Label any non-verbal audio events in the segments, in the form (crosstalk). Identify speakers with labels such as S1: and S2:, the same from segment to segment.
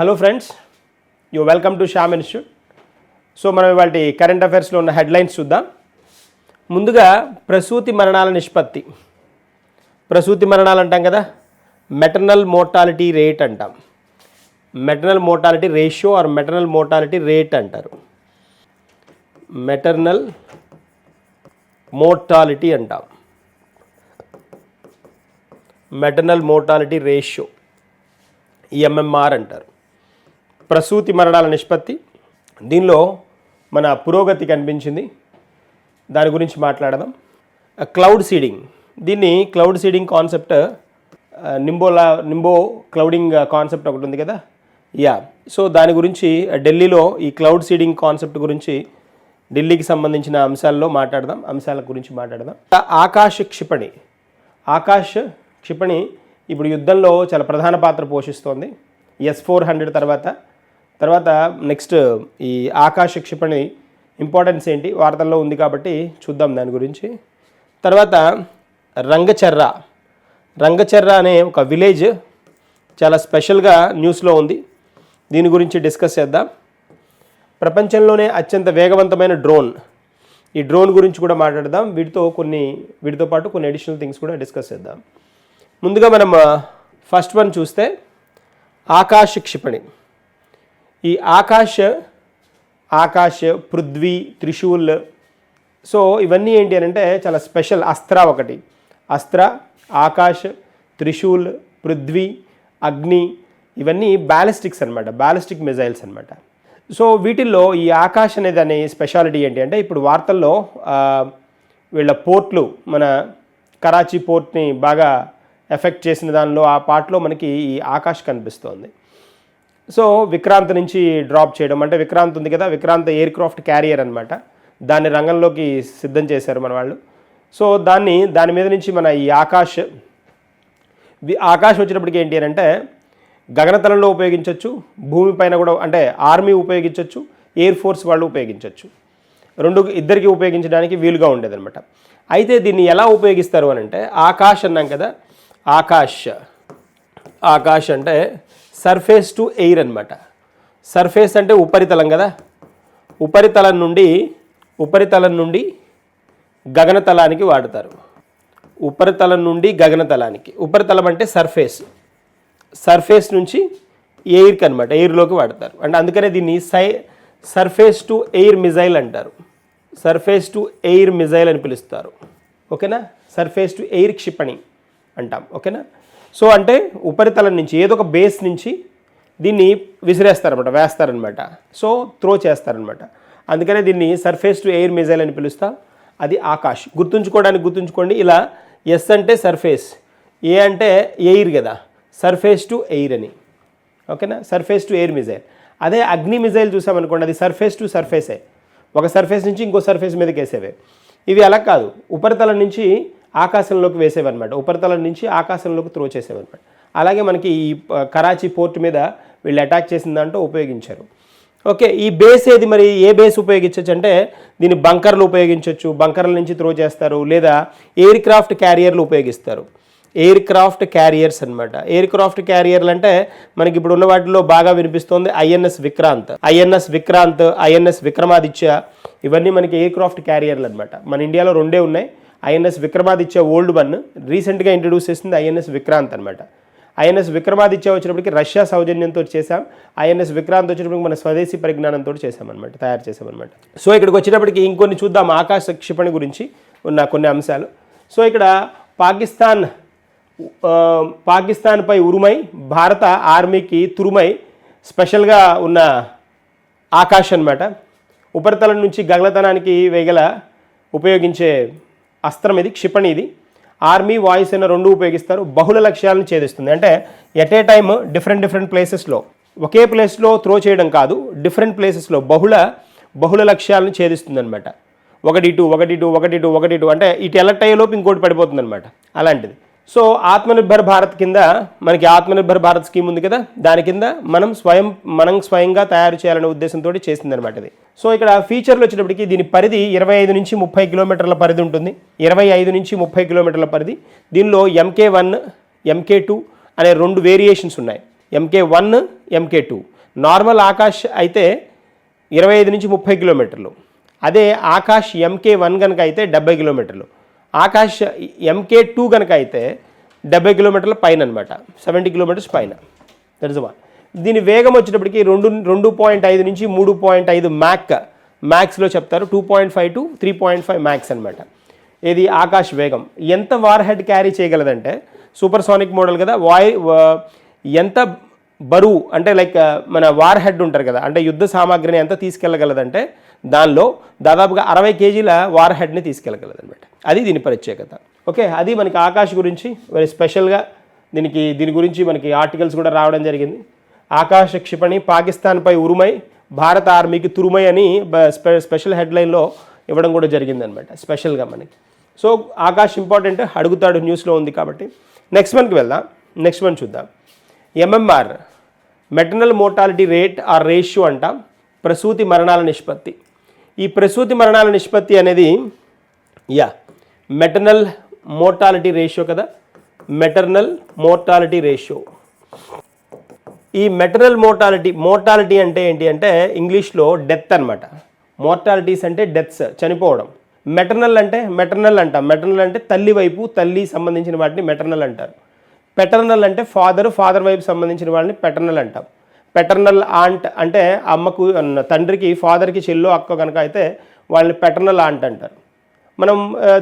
S1: Hello friends you welcome to Shyam institute so మనం ఇవాళ current అఫైర్స్లో ఉన్న హెడ్లైన్స్ చూద్దాం. ముందుగా ప్రసూతి మరణాల నిష్పత్తి. ప్రసూతి మరణాలు అంటాం కదా? మెటర్నల్ మోర్టాలిటీ రేట్ అంటాం. Maternal mortality ratio or maternal mortality rate అంటారు. మెటర్నల్ మోర్టాలిటీ అంటాం. మెటర్నల్ మోర్టాలిటీ రేషియో ఎంఎంఆర్ అంటారు. ప్రసూతి మరణాల నిష్పత్తి. దీనిలో మన పురోగతి కనిపించింది. దాని గురించి మాట్లాడదాం. క్లౌడ్ సీడింగ్ దీన్ని క్లౌడ్ సీడింగ్ కాన్సెప్ట్ నింబోలా నింబో క్లౌడింగ్ కాన్సెప్ట్ ఒకటి ఉంది కదా? యా సో దాని గురించి ఢిల్లీలో ఈ క్లౌడ్ సీడింగ్ కాన్సెప్ట్ గురించి ఢిల్లీకి సంబంధించిన అంశాల్లో మాట్లాడదాం. అంశాల గురించి మాట్లాడదాం. ఆకాశ క్షిపణి. ఆకాశ క్షిపణి ఇప్పుడు యుద్ధంలో చాలా ప్రధాన పాత్ర పోషిస్తోంది. ఎస్ ఫోర్ హండ్రెడ్ తర్వాత తర్వాత నెక్స్ట్ ఈ ఆకాశ క్షిపణి ఇంపార్టెన్స్ ఏంటి? వార్తల్లో ఉంది కాబట్టి చూద్దాం దాని గురించి. తర్వాత రంగచర్ర. రంగచర్ర అనే ఒక విలేజ్ చాలా స్పెషల్గా న్యూస్లో ఉంది. దీని గురించి డిస్కస్ చేద్దాం. ప్రపంచంలోనే అత్యంత వేగవంతమైన డ్రోన్. ఈ డ్రోన్ గురించి కూడా మాట్లాడదాం. వీటితో కొన్ని వీటితో పాటు కొన్ని అడిషనల్ థింగ్స్ కూడా డిస్కస్ చేద్దాం. ముందుగా మనం uh, ఫస్ట్ వన్ చూస్తే ఆకాశ క్షిపణి. ఈ ఆకాశ ఆకాశ పృథ్వీ త్రిశూల్. సో ఇవన్నీ ఏంటి అని అంటే చాలా స్పెషల్ అస్త్ర ఒకటి. అస్త్ర ఆకాశ్ త్రిశూల్ పృథ్వీ అగ్ని ఇవన్నీ బ్యాలిస్టిక్స్ అనమాట బ్యాలిస్టిక్ మిజైల్స్ అనమాట సో వీటిల్లో ఈ ఆకాశ్ అనేది అనే స్పెషాలిటీ ఏంటి అంటే ఇప్పుడు వార్తల్లో వీళ్ళ పోర్ట్లు మన కరాచీ పోర్ట్ని బాగా ఎఫెక్ట్ చేసిన దానిలో ఆ పార్ట్లో మనకి ఈ ఆకాష్ కనిపిస్తోంది. సో విక్రాంత్ నుంచి డ్రాప్ చేయడం. అంటే విక్రాంత్ ఉంది కదా విక్రాంత్ ఎయిర్ క్రాఫ్ట్ క్యారియర్ అనమాట దాన్ని రంగంలోకి సిద్ధం చేశారు మన వాళ్ళు. సో దాన్ని దాని మీద నుంచి మన ఈ ఆకాష్ ఆకాష్ వచ్చినప్పటికి ఏంటి అని అంటే గగనతలంలో ఉపయోగించవచ్చు భూమిపైన కూడా అంటే ఆర్మీ ఉపయోగించవచ్చు ఎయిర్ ఫోర్స్ వాళ్ళు ఉపయోగించవచ్చు రెండు ఇద్దరికి ఉపయోగించడానికి వీలుగా ఉండేదన్నమాట. అయితే దీన్ని ఎలా ఉపయోగిస్తారు అని అంటే ఆకాశ్ అన్నాం కదా ఆకాష్ ఆకాష్ అంటే సర్ఫేస్ టు ఎయిర్ అనమాట సర్ఫేస్ అంటే ఉపరితలం కదా? ఉపరితలం నుండి ఉపరితలం నుండి గగనతలానికి వాడతారు. ఉపరితలం నుండి గగనతలానికి. ఉపరితలం అంటే సర్ఫేస్. సర్ఫేస్ నుంచి ఎయిర్కి అనమాట ఎయిర్లోకి వాడతారు. అంటే అందుకనే దీన్ని సై సర్ఫేస్ టు ఎయిర్ మిజైల్ అంటారు. సర్ఫేస్ టు ఎయిర్ మిజైల్ అని పిలుస్తారు. ఓకేనా? సర్ఫేస్ టు ఎయిర్ క్షిపణి అంటాం. ఓకేనా? సో అంటే ఉపరితలం నుంచి ఏదో ఒక బేస్ నుంచి దీన్ని విసిరేస్తారనమాట వేస్తారనమాట సో త్రో చేస్తారనమాట అందుకనే దీన్ని సర్ఫేస్ టు ఎయిర్ మిజైల్ అని పిలుస్తా. అది ఆకాష్ గుర్తుంచుకోవడానికి గుర్తుంచుకోండి ఇలా ఎస్ అంటే సర్ఫేస్ ఏ అంటే ఎయిర్ కదా. సర్ఫేస్ టు ఎయిర్ అని. ఓకేనా సర్ఫేస్ టు ఎయిర్ మిజైల్ అదే అగ్ని మిజైల్ చూసామనుకోండి అది సర్ఫేస్ టు సర్ఫేసే ఒక సర్ఫేస్ నుంచి ఇంకో సర్ఫేస్ మీదకి వేసేవే. ఇవి అలా కాదు. ఉపరితలం నుంచి ఆకాశంలోకి వేసేవన్నమాట. ఉపరితలం నుంచి ఆకాశంలోకి త్రో చేసేవన్నమాట. అలాగే మనకి ఈ కరాచీ పోర్ట్ మీద వీళ్ళు అటాక్ చేసిన దాంట్లో ఉపయోగించారు. ఓకే ఈ బేస్ ఏది మరి? ఏ బేస్ ఉపయోగించవచ్చు అంటే దీన్ని బంకర్లు ఉపయోగించవచ్చు బంకర్ల నుంచి త్రో చేస్తారు. లేదా ఎయిర్ క్రాఫ్ట్ క్యారియర్లు ఉపయోగిస్తారు. ఎయిర్ క్రాఫ్ట్ క్యారియర్స్ అనమాట ఎయిర్ క్రాఫ్ట్ క్యారియర్లు అంటే మనకి ఇప్పుడు ఉన్న వాటిలో బాగా వినిపిస్తోంది INS Vikrant INS Vikrant INS Vikramaditya ఇవన్నీ మనకి ఎయిర్ క్రాఫ్ట్ క్యారియర్లు అనమాట మన ఇండియాలో రెండే ఉన్నాయి. ఐఎన్ఎస్ విక్రమాదిత్య ఓల్డ్ వన్ రీసెంట్గా ఇంట్రడ్యూస్ చేసింది ఐఎన్ఎస్ విక్రాంత్ అనమాట ఐఎన్ఎస్ విక్రమాదిత్య వచ్చినప్పటికి రష్యా సౌజన్యంతో చేశాం. ఐఎన్ఎస్ విక్రాంత్ వచ్చినప్పటికి మన స్వదేశీ పరిజ్ఞానంతో చేశామన్నమాట తయారు చేశామన్నమాట. సో ఇక్కడికి వచ్చినప్పటికి ఇంకొన్ని చూద్దాం ఆకాశ క్షిపణి గురించి ఉన్న కొన్ని అంశాలు. సో ఇక్కడ పాకిస్తాన్ పాకిస్తాన్పై ఉరుమై భారత ఆర్మీకి తురుమై స్పెషల్గా ఉన్న ఆకాశ్ అనమాట ఉపరితలం నుంచి గగలతనానికి వేగల ఉపయోగించే అస్త్రం ఇది క్షిపణి ఇది. ఆర్మీ వాయుసేన రెండు ఉపయోగిస్తారు. బహుళ లక్ష్యాలను ఛేదిస్తుంది. అంటే at a time different different ప్లేసెస్లో ఒకే ప్లేస్లో త్రో చేయడం కాదు డిఫరెంట్ ప్లేసెస్లో బహుళ బహుళ లక్ష్యాలను ఛేదిస్తుంది అనమాట ఒకటి ఇటు ఒకటి ఇటు ఒకటి ఇటు ఒకటి ఇటు అంటే ఇటు ఎలక్ట్ అయ్యేలోపు ఇంకోటి పడిపోతుంది అనమాట అలాంటిది. సో ఆత్మనిర్భర్ భారత్ కింద మనకి ఆత్మనిర్భర్ భారత్ స్కీమ్ ఉంది కదా దాని కింద మనం స్వయం మనం స్వయంగా తయారు చేయాలనే ఉద్దేశంతో చేసిందనమాట ఇది. సో ఇక్కడ ఫీచర్లు వచ్చేటప్పటికి దీని పరిధి ఇరవై ఐదు నుంచి ముప్పై కిలోమీటర్ల పరిధి ఉంటుంది. ఇరవై ఐదు నుంచి ముప్పై కిలోమీటర్ల పరిధి. దీనిలో ఎంకే వన్ ఎంకే టూ అనే రెండు వేరియేషన్స్ ఉన్నాయి. MK one MK two normal Akash అయితే ఇరవై ఐదు నుంచి ముప్పై కిలోమీటర్లు. అదే ఆకాష్ ఎంకే వన్ కనుక అయితే డెబ్బై కిలోమీటర్లు. ఆకాష్ ఎంకే టూ కనుక అయితే డెబ్బై కిలోమీటర్ల పైన అనమాట సెవెంటీ కిలోమీటర్స్ పైన. దట్స్ వన్ దీని వేగం వచ్చేటప్పటికి రెండు రెండు పాయింట్ ఐదు నుంచి మూడు పాయింట్ ఐదు మ్యాక్ మ్యాక్స్లో చెప్తారు. Two point five to three point five machs అనమాట. ఇది ఆకాశ్ వేగం. ఎంత వార్ హెడ్ క్యారీ చేయగలదంటే సూపర్ సానిక్ మోడల్ కదా వాయు ఎంత బరువు అంటే లైక్ మన వార్ హెడ్ ఉంటారు కదా అంటే యుద్ధ సామాగ్రిని ఎంత తీసుకెళ్ళగలదంటే దానిలో దాదాపుగా అరవై కేజీల వార్ హెడ్ని తీసుకెళ్ళగలదనమాట అది దీని ప్రత్యేకత. ఓకే అది మనకి ఆకాష్ గురించి వెరీ స్పెషల్గా దీనికి దీని గురించి మనకి ఆర్టికల్స్ కూడా రావడం జరిగింది. ఆకాశ క్షిపణి పాకిస్తాన్పై ఉరుమై భారత ఆర్మీకి తురుమై అని స్పెషల్ హెడ్లైన్లో ఇవ్వడం కూడా జరిగిందనమాట స్పెషల్గా మనకి. సో ఆకాశ్ ఇంపార్టెంట్ అడుగుతాడు న్యూస్లో ఉంది కాబట్టి. నెక్స్ట్ వన్కి వెళ్దాం. నెక్స్ట్ వన్ చూద్దాం. MMR maternal mortality rate or ratio అంటాం. ప్రసూతి మరణాల నిష్పత్తి. ఈ ప్రసూతి మరణాల నిష్పత్తి అనేది యా మెటర్నల్ మోర్టాలిటీ రేషియో కదా? మెటర్నల్ మోర్టాలిటీ రేషియో ఈ మెటర్నల్ మోర్టాలిటీ మోర్టాలిటీ అంటే ఏంటి అంటే ఇంగ్లీష్లో డెత్ అనమాట మోర్టాలిటీస్ అంటే డెత్స్ చనిపోవడం. మెటర్నల్ అంటే మెటర్నల్ అంటాం. మెటర్నల్ అంటే తల్లి వైపు తల్లి సంబంధించిన వాటిని మెటర్నల్ అంటారు. పెటర్నల్ అంటే ఫాదర్ ఫాదర్ వైపు సంబంధించిన వాళ్ళని పెటర్నల్ అంటాం. పెటర్నల్ ఆంట్ అంటే అమ్మకు తండ్రికి ఫాదర్కి చెల్లు అక్క కనుక అయితే వాళ్ళని పెటర్నల్ ఆంట్ అంటారు. మనం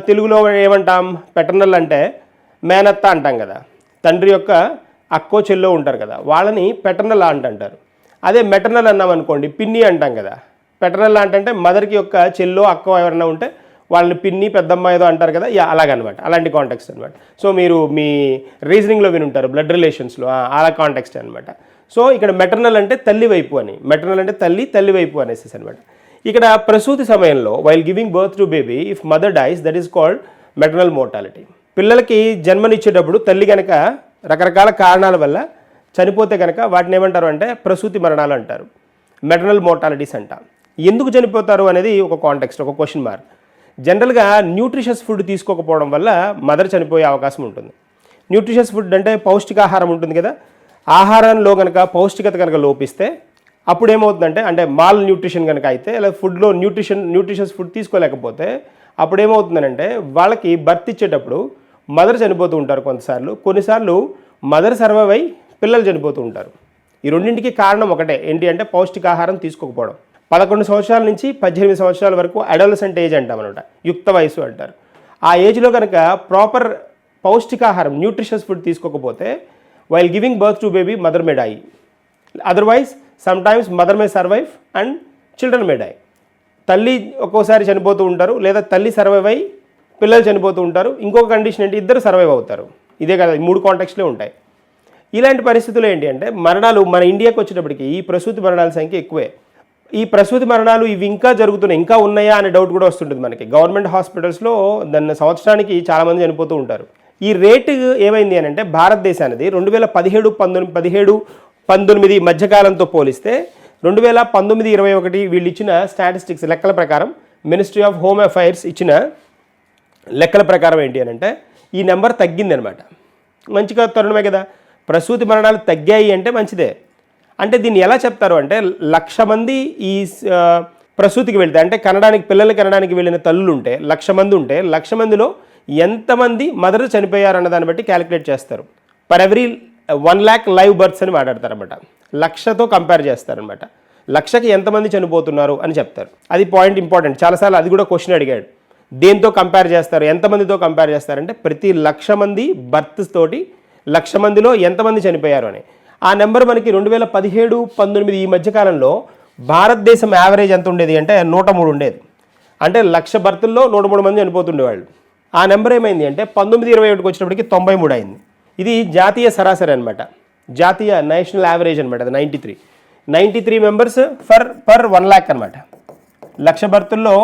S1: తెలుగులో ఏమంటాం? పెటర్నల్ అంటే మేనత్త అంటాం కదా. తండ్రి యొక్క అక్కో చెల్లో ఉంటారు కదా. వాళ్ళని పెటర్నల్ ఆంట్ అంటారు. అదే మెటర్నల్ అన్నాం అనుకోండి పిన్ని అంటాం కదా. పెటర్నల్ ఆంట్ అంటే మదర్కి యొక్క చెల్లో అక్కో ఎవరైనా ఉంటే వాళ్ళని పిన్ని పెద్దమ్మ ఏదో అంటారు కదా. యా అలాగనమాట. అలాంటి కాంటెక్స్ట్ అనమాట సో మీరు మీ రీజనింగ్లో వినుంటారు బ్లడ్ రిలేషన్స్లో అలా కాంటెక్స్ట్ అనమాట సో ఇక్కడ మెటర్నల్ అంటే తల్లి వైపు అని. మెటర్నల్ అంటే తల్లి తల్లి వైపు అనేసి అనమాట ఇక్కడ ప్రసూతి సమయంలో while giving birth to baby if mother dies that is called maternal mortality పిల్లలకి జన్మనిచ్చేటప్పుడు తల్లి కనుక రకరకాల కారణాల వల్ల చనిపోతే కనుక వాటిని ఏమంటారు అంటే ప్రసూతి మరణాలు అంటారు. మెటర్నల్ మోర్టాలిటీస్ అంట. ఎందుకు చనిపోతారు అనేది ఒక కాంటెక్స్ట్ ఒక క్వశ్చన్ మార్క్ జనరల్గా న్యూట్రిషస్ ఫుడ్ తీసుకోకపోవడం వల్ల మదర్ చనిపోయే అవకాశం ఉంటుంది. న్యూట్రిషస్ ఫుడ్ అంటే పౌష్టికాహారం ఉంటుంది కదా. ఆహారంలో కనుక పౌష్టికత కనుక లోపిస్తే అప్పుడు ఏమవుతుందంటే అంటే మాల్ న్యూట్రిషన్ కనుక అయితే లేదా ఫుడ్లో న్యూట్రిషన్ న్యూట్రిషన్స్ ఫుడ్ తీసుకోలేకపోతే అప్పుడు ఏమవుతుందంటే వాళ్ళకి బర్త్ ఇచ్చేటప్పుడు మదర్ చనిపోతూ ఉంటారు కొంతసార్లు కొన్నిసార్లు మదర్ సర్వైవ్ అయి పిల్లలు చనిపోతూ ఉంటారు. ఈ రెండింటికి కారణం ఒకటే. ఏంటి అంటే పౌష్టికాహారం తీసుకోకపోవడం. పదకొండు సంవత్సరాల నుంచి పద్దెనిమిది సంవత్సరాల వరకు అడోలసెంట్ ఏజ్ అంటాం అనమాట యుక్త వయసు అంటారు. ఆ ఏజ్లో కనుక ప్రాపర్ పౌష్టికాహారం న్యూట్రిషన్స్ ఫుడ్ తీసుకోకపోతే while giving birth to baby mother may die otherwise sometimes mother may survive and children may die తల్లి ఒక్కోసారి చనిపోతూ ఉంటారు లేదా తల్లి సర్వైవ్ అయ్యి పిల్లలు చనిపోతూ ఉంటారు ఇంకొక కండిషన్ ఏంటి? ఇద్దరు సర్వైవ్ అవుతారు. ఇదే కదా మూడు కాంటాక్ట్స్లో ఉంటాయి. ఇలాంటి పరిస్థితులు ఏంటి అంటే మరణాలు మన ఇండియాకి వచ్చేటప్పటికి ఈ ప్రసూతి మరణాల సంఖ్య ఎక్కువే. ఈ ప్రసూతి మరణాలు ఇవి ఇంకా జరుగుతున్నాయి ఇంకా ఉన్నాయా అనే డౌట్ కూడా వస్తుంటుంది మనకి. గవర్నమెంట్ హాస్పిటల్స్లో దాన్ని సంవత్సరానికి చాలామంది చనిపోతూ ఉంటారు. ఈ రేటు ఏమైంది అని అంటే భారతదేశానికి రెండు వేల పదిహేడు పంతొమ్మిది పదిహేడు పంతొమ్మిది మధ్యకాలంతో పోలిస్తే రెండు వేల పంతొమ్మిది ఇరవై ఒకటి వీళ్ళు ఇచ్చిన స్టాటిస్టిక్స్ లెక్కల ప్రకారం మినిస్ట్రీ ఆఫ్ హోమ్ అఫైర్స్ ఇచ్చిన లెక్కల ప్రకారం ఏంటి అని అంటే ఈ నెంబర్ తగ్గిందనమాట. మంచిగా తరుణమే కదా. ప్రసూతి మరణాలు తగ్గాయి అంటే మంచిదే. అంటే దీన్ని ఎలా చెప్తారు అంటే లక్ష మంది ఈ ప్రసూతికి వెళ్తే అంటే కనడానికి పిల్లలు కనడానికి వెళ్ళిన తల్లులు ఉంటే లక్ష మంది ఉంటే లక్ష మందిలో ఎంతమంది మదర్ చనిపోయారన్న దాన్ని బట్టి క్యాలిక్యులేట్ చేస్తారు. Per every one lakh live births అని మాట్లాడతారనమాట లక్షతో కంపేర్ చేస్తారనమాట లక్షకి ఎంతమంది చనిపోతున్నారు అని చెప్తారు. అది పాయింట్ ఇంపార్టెంట్. చాలాసార్లు అది కూడా క్వశ్చన్ అడిగాడు. దేంతో కంపేర్ చేస్తారు? ఎంతమందితో కంపేర్ చేస్తారంటే ప్రతి లక్ష మంది బర్త్స్ తోటి లక్ష మందిలో ఎంతమంది చనిపోయారు అని. ఆ నెంబర్ మనకి రెండు వేల పదిహేడు పంతొమ్మిది ఈ మధ్యకాలంలో భారతదేశం యావరేజ్ ఎంత ఉండేది అంటే నూట మూడు ఉండేది. అంటే లక్ష బర్తుల్లో నూట మూడు మంది చనిపోతుండేవాళ్ళు. ఆ నెంబర్ ఏమైంది అంటే పంతొమ్మిది ఇరవై ఒకటికి వచ్చినప్పటికి తొంభై మూడు అయింది. ఇది జాతీయ సరాసరి అనమాట జాతీయ నేషనల్ యావరేజ్ అనమాట అది ninety three. Ninety three members for per one lakh అనమాట లక్ష బర్తుల్లో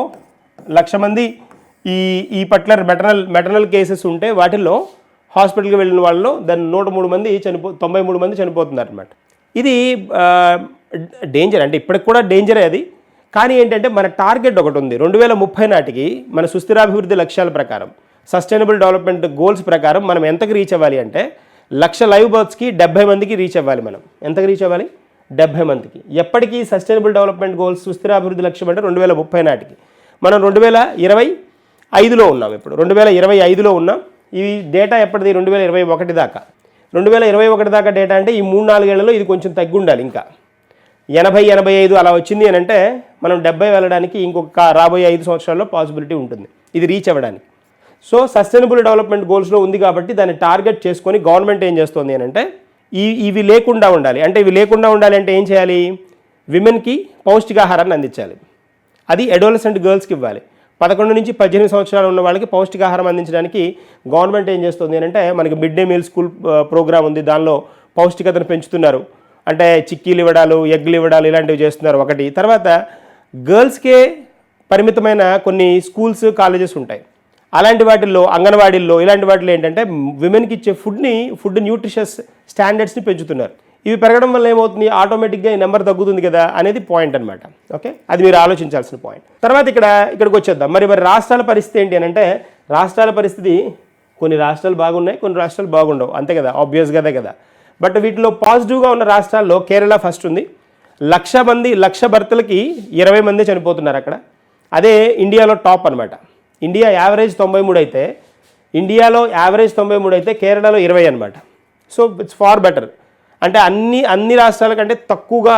S1: లక్ష మంది ఈ ఈ పర్టికులర్ మెటర్నల్ మెటర్నల్ కేసెస్ ఉంటే వాటిల్లో హాస్పిటల్కి వెళ్ళిన వాళ్ళలో దాని నూట మూడు మంది చనిపో తొంభై మూడు మంది చనిపోతున్నారు అనమాట ఇది డేంజర్ అంటే ఇప్పటికి కూడా డేంజరే అది. కానీ ఏంటంటే మన టార్గెట్ ఒకటి ఉంది. రెండు వేల ముప్పై నాటికి మన సుస్థిరాభివృద్ధి లక్ష్యాల ప్రకారం సస్టైనబుల్ డెవలప్మెంట్ గోల్స్ ప్రకారం మనం ఎంతకు రీచ్ అవ్వాలి అంటే లక్ష లైవ్ బర్త్స్కి డెబ్బై మందికి రీచ్ అవ్వాలి మనం. ఎంతకి రీచ్ అవ్వాలి? డెబ్బై మందికి. ఎప్పటికీ సస్టైనబుల్ డెవలప్మెంట్ గోల్స్ సుస్థిర అభివృద్ధి లక్ష్యం అంటే రెండు వేల ముప్పై నాటికి. మనం రెండు వేల ఇరవై ఐదులో ఉన్నాం ఇప్పుడు. రెండు వేల ఇరవై ఐదులో ఉన్నాం. ఈ డేటా ఎప్పటిది? రెండు వేల ఇరవై ఒకటి దాకా. రెండు వేల ఇరవై ఒకటి దాకా డేటా అంటే ఈ మూడు నాలుగేళ్ళలో ఇది కొంచెం తగ్గి ఉండాలి ఇంకా. ఎనభై ఎనభై ఐదు అలా వచ్చింది అని అంటే మనం డెబ్బై వెళ్ళడానికి ఇంకొక రాబోయే ఐదు సంవత్సరాల్లో పాసిబిలిటీ ఉంటుంది. ఇది రీచ్ అవ్వడానికి. సో సస్టైనబుల్ డెవలప్మెంట్ గోల్స్లో ఉంది కాబట్టి దాన్ని టార్గెట్ చేసుకొని గవర్నమెంట్ ఏం చేస్తుంది అని అంటే ఈ ఇవి లేకుండా ఉండాలి. అంటే ఇవి లేకుండా ఉండాలి అంటే ఏం చేయాలి? విమెన్కి పౌష్టికాహారాన్ని అందించాలి. అది అడోలసెంట్ గర్ల్స్కి ఇవ్వాలి. పదకొండు నుంచి పద్దెనిమిది సంవత్సరాలు ఉన్న వాళ్ళకి పౌష్టికాహారం అందించడానికి గవర్నమెంట్ ఏం చేస్తుంది అంటే మనకి mid day meal school programme ఉంది. దానిలో పౌష్టికతను పెంచుతున్నారు. అంటే చిక్కీలు ఇవ్వడాలు ఎగ్లు ఇవ్వడాలు ఇలాంటివి చేస్తున్నారు ఒకటి. తర్వాత గర్ల్స్కే పరిమితమైన కొన్ని స్కూల్స్ కాలేజెస్ ఉంటాయి. అలాంటి వాటిల్లో అంగన్వాడీల్లో ఇలాంటి వాటిలో ఏంటంటే విమెన్కి ఇచ్చే ఫుడ్ని ఫుడ్ న్యూట్రిషస్ స్టాండర్డ్స్ని పెంచుతున్నారు. ఇవి పెరగడం వల్ల ఏమవుతుంది? ఆటోమేటిక్గా ఈ నెంబర్ తగ్గుతుంది కదా అనేది పాయింట్ అనమాట ఓకే? అది మీరు ఆలోచించాల్సిన పాయింట్. తర్వాత ఇక్కడ ఇక్కడికి వచ్చేద్దాం. మరి మరి రాష్ట్రాల పరిస్థితి ఏంటి అని అంటే రాష్ట్రాల పరిస్థితి కొన్ని రాష్ట్రాలు బాగున్నాయి కొన్ని రాష్ట్రాలు బాగుండవు. అంతే కదా? ఆబ్వియస్గానే కదా. బట్ వీటిలో పాజిటివ్గా ఉన్న రాష్ట్రాల్లో కేరళ ఫస్ట్ ఉంది. లక్ష మంది లక్ష భర్తలకి ఇరవై మంది చనిపోతున్నారు అక్కడ. అదే ఇండియాలో టాప్ అనమాట ఇండియా యావరేజ్ తొంభై మూడు అయితే ఇండియాలో యావరేజ్ తొంభై మూడు అయితే కేరళలో ఇరవై అనమాట సో ఇట్స్ ఫార్ బెటర్ అంటే అన్ని అన్ని రాష్ట్రాల కంటే తక్కువగా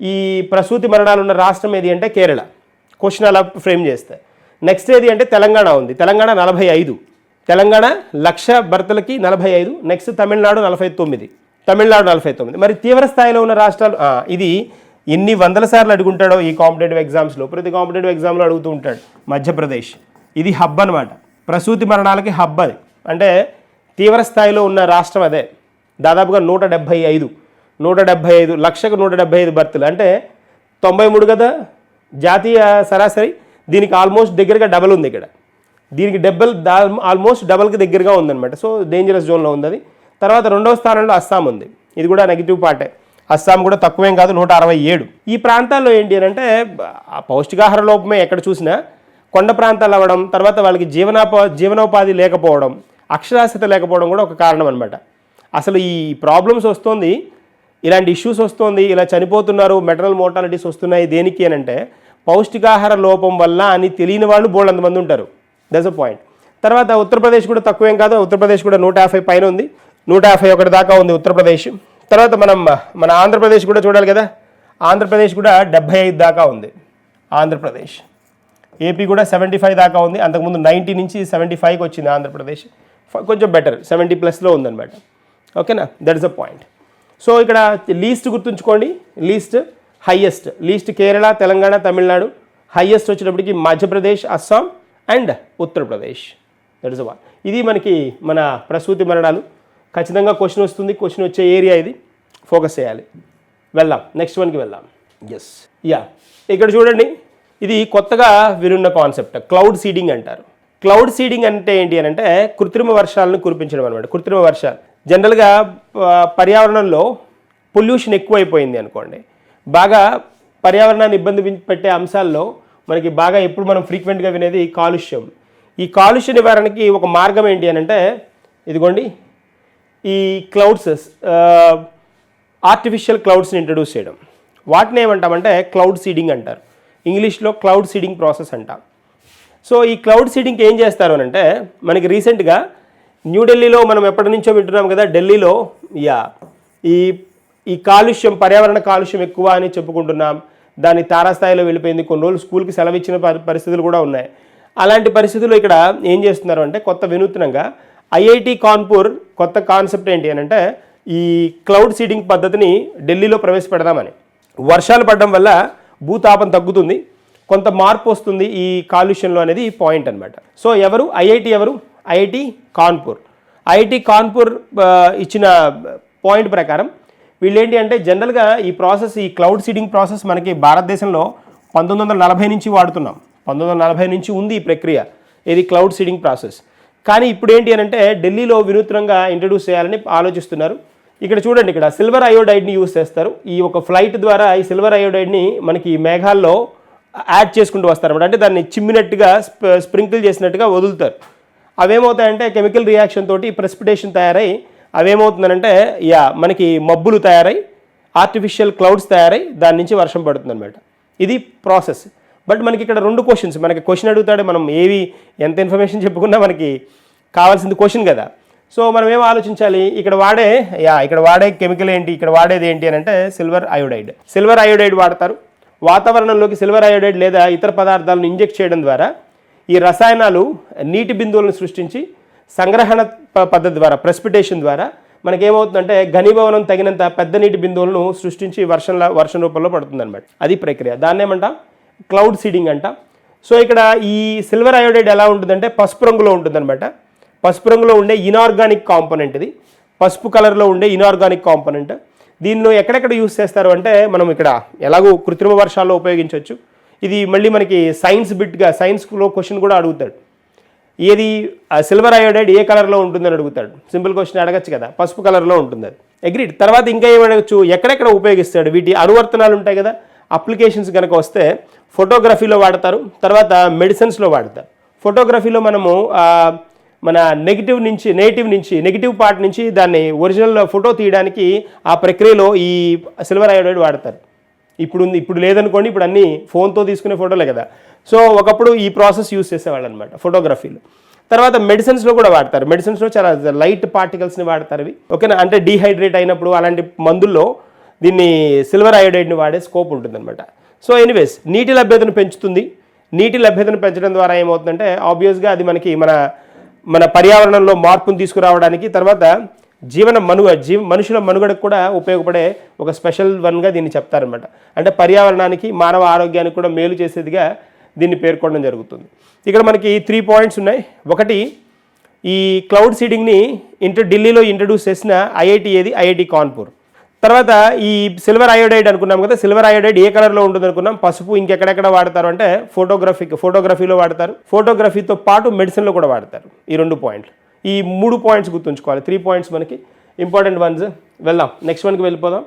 S1: ఈ ప్రసూతి మరణాలు ఉన్న రాష్ట్రం ఏది అంటే కేరళ. క్వశ్చన్ అలా ఫ్రేమ్ చేస్తే. నెక్స్ట్ ఏది అంటే తెలంగాణ ఉంది. తెలంగాణ నలభై ఐదు. తెలంగాణ లక్ష భర్తలకి నలభై ఐదు. నెక్స్ట్ తమిళనాడు నలభై తొమ్మిది. తమిళనాడు నలభై తొమ్మిది. మరి తీవ్ర స్థాయిలో ఉన్న రాష్ట్రాలు ఇది ఎన్ని వందల సార్లు అడుగుంటాడో ఈ కాంపిటేటివ్ ఎగ్జామ్స్లో ప్రతి కాంపిటేటివ్ ఎగ్జామ్లో అడుగుతూ ఉంటాడు మధ్యప్రదేశ్. ఇది హబ్ అనమాట ప్రసూతి మరణాలకి హబ్ అది. అంటే తీవ్ర స్థాయిలో ఉన్న రాష్ట్రం అదే. దాదాపుగా నూట డెబ్భై ఐదు. నూట డెబ్భై ఐదు లక్షకు నూట డెబ్భై ఐదు బర్తులు. అంటే తొంభై మూడు కదా? జాతీయ సరాసరి దీనికి ఆల్మోస్ట్ దగ్గరగా డబల్ ఉంది ఇక్కడ. దీనికి డెబ్బల్ దా ఆల్మోస్ట్ డబల్కి దగ్గరగా ఉందన్నమాట. సో డేంజరస్ జోన్లో ఉంది అది. తర్వాత రెండవ స్థానంలో అస్సాం ఉంది. ఇది కూడా నెగిటివ్ పార్టే. అస్సాం కూడా తక్కువేం కాదు నూట అరవై ఏడు. ఈ ప్రాంతాల్లో ఏంటి అని అంటే పౌష్టికాహార లోపమే ఎక్కడ చూసినా కొండ ప్రాంతాలు అవ్వడం తర్వాత వాళ్ళకి జీవనోపా జీవనోపాధి లేకపోవడం అక్షరాస్యత లేకపోవడం కూడా ఒక కారణం అనమాట అసలు ఈ ప్రాబ్లమ్స్ వస్తుంది ఇలాంటి ఇష్యూస్ వస్తుంది ఇలా చనిపోతున్నారు మెటరల్ మోర్టాలిటీస్ వస్తున్నాయి దేనికి అని అంటే పౌష్టికాహార లోపం వల్ల అని తెలియని వాళ్ళు బోల్డ్ మంది ఉంటారు. దట్స్ అ పాయింట్ తర్వాత ఉత్తరప్రదేశ్ కూడా తక్కువేం కాదు ఉత్తరప్రదేశ్ కూడా నూట యాభై పైన ఉంది. నూట యాభై ఒకటి దాకా ఉంది ఉత్తరప్రదేశ్. తర్వాత మనం మన ఆంధ్రప్రదేశ్ కూడా చూడాలి కదా. ఆంధ్రప్రదేశ్ కూడా డెబ్బై ఐదు దాకా ఉంది. ఆంధ్రప్రదేశ్. ఏపీ కూడా సెవెంటీ ఫైవ్ దాకా ఉంది. అంతకుముందు నైంటీ నుంచి సెవెంటీ ఫైవ్కి వచ్చింది ఆంధ్రప్రదేశ్. కొంచెం బెటర్ సెవెంటీ ప్లస్లో ఉందన్నమాట. ఓకేనా? That is a point so ఇక్కడ లీస్ట్ గుర్తుంచుకోండి. Least highest least Kerala Telangana Tamil Nadu highest వచ్చేటప్పటికి Madhya Pradesh Assam and Uttar Pradesh. That is one ఇది మనకి మన ప్రసూతి మరణాలు. ఖచ్చితంగా క్వశ్చన్ వస్తుంది. క్వశ్చన్ వచ్చే ఏరియా ఇది. ఫోకస్ చేయాలి. వెళ్దాం. నెక్స్ట్ వన్కి వెళ్దాం. ఎస్ యా ఇక్కడ చూడండి. ఇది కొత్తగా వినున్న కాన్సెప్ట్ క్లౌడ్ సీడింగ్ అంటారు. క్లౌడ్ సీడింగ్ అంటే ఏంటి అని అంటే కృత్రిమ వర్షాలను కురిపించడం అనమాట కృత్రిమ వర్షాలు. జనరల్గా పర్యావరణంలో పొల్యూషన్ ఎక్కువైపోయింది అనుకోండి. బాగా పర్యావరణాన్ని ఇబ్బంది పెట్టే అంశాల్లో మనకి బాగా ఎప్పుడు మనం ఫ్రీక్వెంట్గా వినేది కాలుష్యం. ఈ కాలుష్య నివారణకి ఒక మార్గం ఏంటి అని అంటే ఇదిగోండి. ఈ క్లౌడ్స్ ఆర్టిఫిషియల్ క్లౌడ్స్ని ఇంట్రడ్యూస్ చేయడం. వాటిని ఏమంటామంటే క్లౌడ్ సీడింగ్ అంటారు. ఇంగ్లీష్లో క్లౌడ్ సీడింగ్ ప్రాసెస్ అంటాం. సో ఈ క్లౌడ్ సీడింగ్కి ఏం చేస్తారు అని అంటే మనకి రీసెంట్గా న్యూఢిల్లీలో మనం ఎప్పటి నుంచో వింటున్నాం కదా ఢిల్లీలో యా ఈ ఈ కాలుష్యం పర్యావరణ కాలుష్యం ఎక్కువ అని చెప్పుకుంటున్నాం. దాని తారాస్థాయిలో వెళ్ళిపోయింది. కొన్ని రోజులు స్కూల్కి సెలవు ఇచ్చిన పరి- పరిస్థితులు కూడా ఉన్నాయి. అలాంటి పరిస్థితుల్లో ఇక్కడ ఏం చేస్తున్నారు అంటే కొత్త వినూత్నంగా ఐఐటి కాన్పూర్ కొత్త కాన్సెప్ట్ ఏంటి అని అంటే ఈ క్లౌడ్ సీడింగ్ పద్ధతిని ఢిల్లీలో ప్రవేశపెడదామని. వర్షాలు పడడం వల్ల భూతాపం తగ్గుతుంది కొంత మార్పు వస్తుంది ఈ కాలుష్యంలో అనేది పాయింట్ అన్నమాట. సో ఎవరు? ఐఐటి ఎవరు? ఐఐటి కాన్పూర్. ఐఐటి కాన్పూర్ ఇచ్చిన పాయింట్ ప్రకారం వీళ్ళు ఏంటి అంటే జనరల్గా ఈ ప్రాసెస్ ఈ క్లౌడ్ సీడింగ్ ప్రాసెస్ మనకి భారతదేశంలో పంతొమ్మిది వందల నలభై నుంచి వాడుతున్నాం. పంతొమ్మిది వందల నలభై నుంచి ఉంది ఈ ప్రక్రియ. ఇది క్లౌడ్ సీడింగ్ ప్రాసెస్. కానీ ఇప్పుడు ఏంటి అని అంటే ఢిల్లీలో వినూత్నంగా ఇంట్రడ్యూస్ చేయాలని ఆలోచిస్తున్నారు. ఇక్కడ చూడండి ఇక్కడ సిల్వర్ అయోడైడ్ని యూస్ చేస్తారు. ఈ ఒక ఫ్లైట్ ద్వారా ఈ సిల్వర్ అయోడైడ్ని మనకి మేఘాల్లో యాడ్ చేసుకుంటూ వస్తారు అంటే దాన్ని చిమ్మినట్టుగా స్ప్రింకిల్ చేసినట్టుగా వదులుతారు. అవేమవుతాయంటే కెమికల్ రియాక్షన్ తోటి ప్రెసిపిటేషన్ తయారై అవేమవుతుందనంటే యా మనకి మబ్బులు తయారై ఆర్టిఫిషియల్ క్లౌడ్స్ తయారై దాని నుంచి వర్షం పడుతుంది అనమాట ఇది ప్రాసెస్ బట్ మనకి ఇక్కడ రెండు క్వశ్చన్స్ మనకి క్వశ్చన్ అడుగుతాడు మనం ఏవి ఎంత ఇన్ఫర్మేషన్ చెప్పుకున్నా మనకి కావాల్సింది క్వశ్చన్ కదా. సో మనం ఏం ఆలోచించాలి? ఇక్కడ వాడే యా ఇక్కడ వాడే కెమికల్ ఏంటి? ఇక్కడ వాడేది ఏంటి అని అంటే సిల్వర్ అయోడైడ్ సిల్వర్ అయోడైడ్ వాడతారు. వాతావరణంలోకి సిల్వర్ అయోడైడ్ లేదా ఇతర పదార్థాలను ఇంజెక్ట్ చేయడం ద్వారా ఈ రసాయనాలు నీటి బిందువులను సృష్టించి సంగ్రహణ ప- పద్ధతి ద్వారా ప్రెసిపిటేషన్ ద్వారా మనకేమవుతుందంటే ఘనీభవనం తగినంత పెద్ద నీటి బిందువులను సృష్టించి వర్షంలో వర్షం రూపంలో పడుతుందన్నమాట. అది ప్రక్రియ. దాన్నేమంటాం క్లౌడ్ సీడింగ్ అంట. సో ఇక్కడ ఈ సిల్వర్ అయోడైడ్ ఎలా ఉంటుందంటే పసుపు రంగులో ఉంటుందన్నమాట. పసుపు రంగులో ఉండే ఇనార్గానిక్ కాంపోనెంట్ ఇది. పసుపు కలర్లో ఉండే ఇనార్గానిక్ కాంపోనెంట్. దీనిలో ఎక్కడెక్కడ యూస్ చేస్తారు అంటే మనం ఇక్కడ ఎలాగో కృత్రిమ వర్షాల్లో ఉపయోగించవచ్చు. ఇది మళ్ళీ మనకి సైన్స్ బిట్గా సైన్స్లో క్వశ్చన్ కూడా అడుగుతాడు. ఏది సిల్వర్ అయోడైడ్ ఏ కలర్లో ఉంటుందని అడుగుతాడు. సింపుల్ క్వశ్చన్ అడగచ్చు కదా పసుపు కలర్లో ఉంటుంది అది అగ్రీడ్. తర్వాత ఇంకా ఏం అడగచ్చు? ఎక్కడెక్కడ ఉపయోగిస్తాడు? వీటి అనువర్తనాలు ఉంటాయి కదా. అప్లికేషన్స్ కనుక వస్తే ఫోటోగ్రఫీలో వాడతారు తర్వాత మెడిసిన్స్లో వాడతారు. ఫోటోగ్రఫీలో మనము మన నెగిటివ్ నుంచి నెగిటివ్ నుంచి నెగిటివ్ పార్ట్ నుంచి దాన్ని ఒరిజినల్ ఫోటో తీయడానికి ఆ ప్రక్రియలో ఈ సిల్వర్ అయోడైడ్ వాడతారు. ఇప్పుడు ఉంది ఇప్పుడు లేదనుకోండి ఇప్పుడు అన్నీ ఫోన్తో తీసుకునే ఫోటోలే కదా. సో ఒకప్పుడు ఈ ప్రాసెస్ యూస్ చేసేవాళ్ళు అనమాట ఫోటోగ్రఫీలో. తర్వాత మెడిసిన్స్లో కూడా వాడతారు. మెడిసిన్స్లో చాలా లైట్ పార్టికల్స్ని వాడతారు ఇవి. ఓకేనా? అంటే డీహైడ్రేట్ అయినప్పుడు అలాంటి మందుల్లో దీన్ని సిల్వర్ అయోడైడ్ని వాడే స్కోప్ ఉంటుందన్నమాట. సో ఎనీవేస్ నీటి లభ్యతను పెంచుతుంది. నీటి లభ్యతను పెంచడం ద్వారా ఏమవుతుందంటే ఆబ్వియస్గా అది మనకి మన మన పర్యావరణంలో మార్పును తీసుకురావడానికి తర్వాత జీవన మనుగ జీవ మనుషుల మనుగడకు కూడా ఉపయోగపడే ఒక స్పెషల్ వన్గా దీన్ని చెప్తారనమాట అంటే పర్యావరణానికి మానవ ఆరోగ్యానికి కూడా మేలు చేసేదిగా దీన్ని పేర్కొనడం జరుగుతుంది. ఇక్కడ మనకి త్రీ పాయింట్స్ ఉన్నాయి. ఒకటి ఈ క్లౌడ్ సీడింగ్ని ఇంటర్ ఢిల్లీలో ఇంట్రడ్యూస్ చేసిన ఐఐటి ఏది? ఐఐటి కాన్పూర్. తర్వాత ఈ సిల్వర్ అయోడైడ్ అనుకున్నాం కదా సిల్వర్ అయోడైడ్ ఏ కలర్లో ఉంటుంది అనుకున్నాం పసుపు ఇంకెక్కడెక్కడ వాడతారు అంటే ఫోటోగ్రఫీకి ఫోటోగ్రఫీలో వాడతారు. ఫోటోగ్రఫీతో పాటు మెడిసిన్లో కూడా వాడతారు ఈ రెండు పాయింట్లు ఈ మూడు పాయింట్స్ గుర్తుంచుకోవాలి. త్రీ పాయింట్స్ మనకి. ఇంపార్టెంట్ వన్స్ వెళ్దాం. నెక్స్ట్ వన్కి వెళ్ళిపోదాం.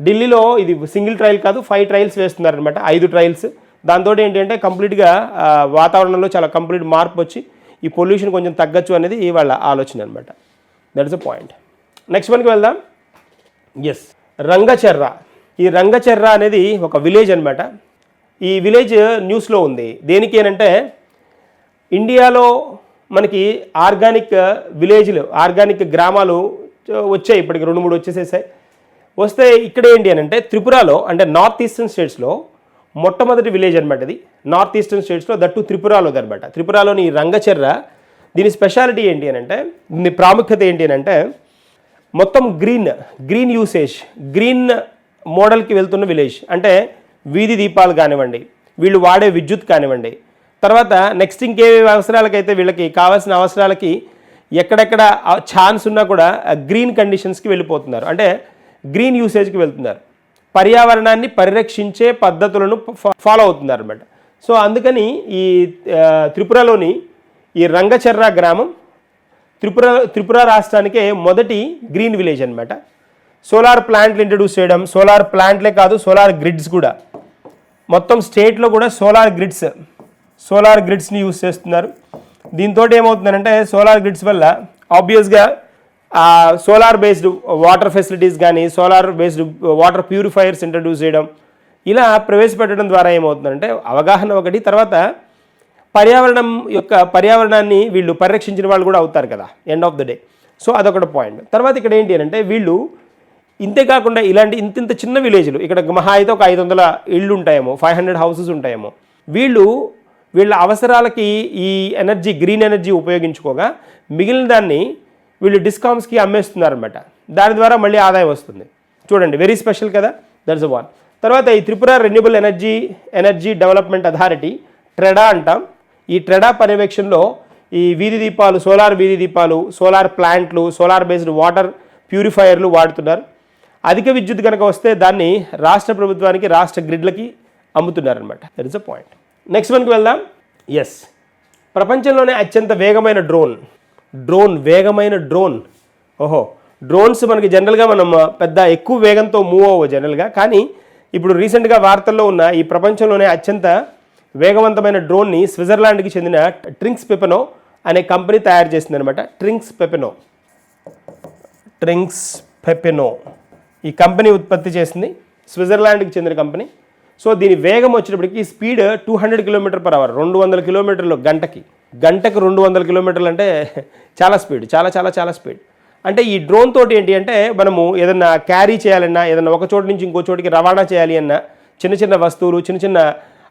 S1: ఢిల్లీలో ఇది సింగిల్ ట్రయల్ కాదు ఫైవ్ ట్రయల్స్ వేస్తున్నారనమాట ఐదు ట్రయల్స్ దాంతో ఏంటంటే కంప్లీట్గా వాతావరణంలో చాలా కంప్లీట్ మార్పు వచ్చి ఈ పొల్యూషన్ కొంచెం తగ్గచ్చు అనేది వాళ్ళ ఆలోచన అనమాట that is a point next వన్కి వెళ్దాం. ఎస్ రంగచెర్ర. ఈ రంగచెర్ర అనేది ఒక విలేజ్ అనమాట ఈ విలేజ్ న్యూస్లో ఉంది. దేనికి ఏంటంటే ఇండియాలో మనకి ఆర్గానిక్ విలేజ్లు ఆర్గానిక్ గ్రామాలు వచ్చాయి. ఇప్పటికి రెండు మూడు వచ్చేసేసాయి. వస్తే ఇక్కడ ఏంటి అని అంటే త్రిపురలో అంటే నార్త్ ఈస్టర్న్ స్టేట్స్లో మొట్టమొదటి విలేజ్ అనమాట ఇది. నార్త్ ఈస్టర్న్ స్టేట్స్లో దట్టు త్రిపురలో అనమాట త్రిపురలోని ఈ రంగచెర్ర దీని స్పెషాలిటీ ఏంటి అని అంటే దీని ప్రాముఖ్యత ఏంటి అని అంటే మొత్తం గ్రీన్ గ్రీన్ యూసేజ్ గ్రీన్ మోడల్కి వెళ్తున్న విలేజ్ అంటే వీధి దీపాలు కానివ్వండి వీళ్ళు వాడే విద్యుత్ కానివ్వండి. తర్వాత నెక్స్ట్ ఇంకే అవసరాలకైతే వీళ్ళకి కావాల్సిన అవసరాలకి ఎక్కడెక్కడ ఛాన్స్ ఉన్నా కూడా గ్రీన్ కండిషన్స్కి వెళ్ళిపోతున్నారు. అంటే గ్రీన్ యూసేజ్కి వెళ్తున్నారు. పర్యావరణాన్ని పరిరక్షించే పద్ధతులను ఫాలో అవుతున్నారు అనమాట సో అందుకని ఈ త్రిపురలోని ఈ రంగచర్ర గ్రామం త్రిపుర త్రిపుర రాష్ట్రానికే మొదటి గ్రీన్ విలేజ్ అనమాట సోలార్ ప్లాంట్లు ఇంట్రడ్యూస్ చేయడం సోలార్ ప్లాంట్లే కాదు సోలార్ గ్రిడ్స్ కూడా. మొత్తం స్టేట్లో కూడా సోలార్ గ్రిడ్స్ సోలార్ గ్రిడ్స్ని యూస్ చేస్తున్నారు. దీంతో ఏమవుతుందంటే సోలార్ గ్రిడ్స్ వల్ల ఆబ్వియస్గా సోలార్ బేస్డ్ వాటర్ ఫెసిలిటీస్ కానీ solar based water purifiers introduce చేయడం ఇలా ప్రవేశపెట్టడం ద్వారా ఏమవుతుందంటే అవగాహన ఒకటి తర్వాత పర్యావరణం యొక్క పర్యావరణాన్ని వీళ్ళు పరిరక్షించిన వాళ్ళు కూడా అవుతారు కదా end of the day so అదొకటి పాయింట్ తర్వాత ఇక్కడ ఏంటి అని అంటే వీళ్ళు ఇంతే కాకుండా ఇలాంటి ఇంత ఇంత చిన్న విలేజ్లు ఇక్కడ మహా అయితే ఒక ఐదు వందల ఇళ్ళు ఉంటాయేమో ఫైవ్ హండ్రెడ్ హౌసెస్ ఉంటాయేమో వీళ్ళు వీళ్ళ అవసరాలకి ఈ ఎనర్జీ గ్రీన్ ఎనర్జీ ఉపయోగించుకోగా మిగిలిన దాన్ని వీళ్ళు డిస్కామ్స్కి అమ్మేస్తున్నారనమాట దాని ద్వారా మళ్ళీ ఆదాయం వస్తుంది. చూడండి వెరీ స్పెషల్ కదా దట్స్ వన్ తర్వాత ఈ Tripura renewable energy energy development authority TREDA అంటాం. ఈ ట్రెడా పర్యవేక్షణలో ఈ వీధి దీపాలు సోలార్ వీధి దీపాలు సోలార్ ప్లాంట్లు సోలార్ బేస్డ్ వాటర్ ప్యూరిఫైయర్లు వాడుతున్నారు. అధిక విద్యుత్ కనుక వస్తే దాన్ని రాష్ట్ర ప్రభుత్వానికి రాష్ట్ర గ్రిడ్లకి అమ్ముతున్నారనమాట that is a point next వన్కి వెళ్దాం. ఎస్ ప్రపంచంలోనే అత్యంత వేగమైన డ్రోన్. డ్రోన్ వేగమైన డ్రోన్. ఓహో. డ్రోన్స్ మనకి జనరల్గా మనం పెద్ద ఎక్కువ వేగంతో మూవ్ అవ్వ జనరల్గా. కానీ ఇప్పుడు రీసెంట్గా వార్తల్లో ఉన్న ఈ ప్రపంచంలోనే అత్యంత వేగవంతమైన డ్రోన్ని స్విట్జర్లాండ్కి చెందిన ట్రింక్స్ పెపెనో అనే కంపెనీ తయారు చేసింది అనమాట ట్రింక్స్ పెపెనో. ట్రింక్స్ పెపెనో. ఈ కంపెనీ ఉత్పత్తి చేసింది స్విట్జర్లాండ్కి చెందిన కంపెనీ. సో దీని వేగం వచ్చేటప్పటికి speed two hundred kilometre per hour రెండు వందల కిలోమీటర్లు గంటకి. గంటకు రెండు వందల కిలోమీటర్లు అంటే చాలా స్పీడ్ చాలా చాలా చాలా స్పీడ్. అంటే ఈ డ్రోన్ తోటి ఏంటి అంటే మనము ఏదన్నా క్యారీ చేయాలన్నా ఏదన్నా ఒక చోటు నుంచి ఇంకో చోటికి రవాణా చేయాలి అన్నా చిన్న చిన్న వస్తువులు చిన్న చిన్న